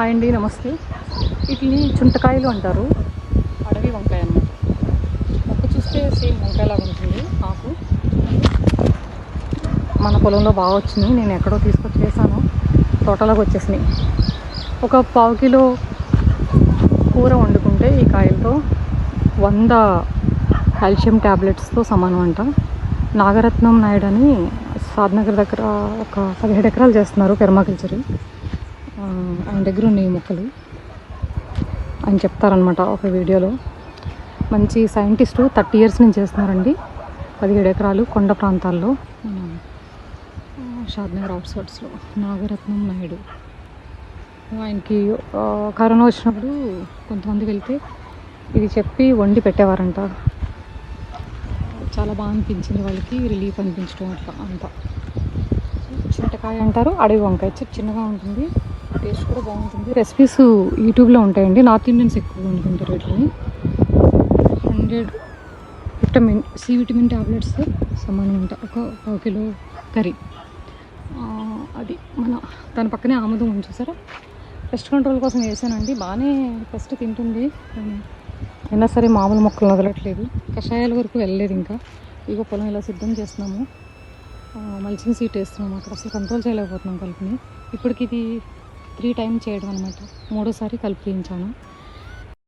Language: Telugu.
హాయ్ అండి నమస్తే. వీటిని చుంటకాయలు అంటారు. అడవి వంకాయ అన్నమాట. మొక్క చూస్తే సేమ్ వంకాయలాగా ఉంటుంది ఆకు. మన పొలంలో బాగా వచ్చినాయి. నేను ఎక్కడో తీసుకొచ్చి వేసాను తోటలోకి వచ్చేసినాయి. ఒక పావు కిలో కూర వండుకుంటే ఈ కాయలతో వంద కాల్షియం ట్యాబ్లెట్స్తో సమానం అంట. నాగరత్నం నాయుడు అని సాద్నగర్ దగ్గర ఒక పదిహేడు ఎకరాలు చేస్తున్నారు పెర్మాకల్చరీ. ఆయన దగ్గర ఉన్నాయి ఈ మొక్కలు. ఆయన చెప్తారనమాట ఒక వీడియోలో. మంచి సైంటిస్టు థర్టీ ఇయర్స్ నుంచి చేస్తున్నారండి. పదిహేడు ఎకరాలు కొండ ప్రాంతాల్లో. మన షాద్నగర్ అవుట్స్కట్స్లో నాగరత్నం నాయుడు. ఆయనకి కరోనా వచ్చినప్పుడు కొంతమంది వెళ్తే ఇది చెప్పి వండి పెట్టేవారంట. చాలా బాగా అనిపించింది వాళ్ళకి రిలీఫ్ అనిపించడం అట్లా అంతా. చింతకాయ అంటారు అడవి వంకాయ. చిన్నగా ఉంటుంది. టేస్ట్ కూడా బాగుంటుంది. రెసిపీస్ యూట్యూబ్లో ఉంటాయండి. నార్త్ ఇండియన్స్ ఎక్కువ అనుకుంటారు వీటిని. Hundred vitamin C vitamin tablets సమానం అంట ఒక పావు కిలో కర్రీ. అది మన దాని పక్కనే ఆముదం ఉంచేసారా పెస్ట్ కంట్రోల్ కోసం వేసానండి. బాగానే పెస్ట్ తింటుంది. కానీ అయినా సరే మామూలు మొక్కలు వదలట్లేదు. కషాయాల వరకు వెళ్ళలేదు ఇంకా. ఇగో పొలం ఇలా సిద్ధం చేస్తున్నాము. మల్చింగ్ సీట్ వేస్తున్నాము అక్కడ. అసలు కంట్రోల్ చేయలేకపోతున్నాం కలుపుని. ఇప్పటికి ఇది త్రీ టైం చేయడం అనమాట మూడోసారి కలిపించాను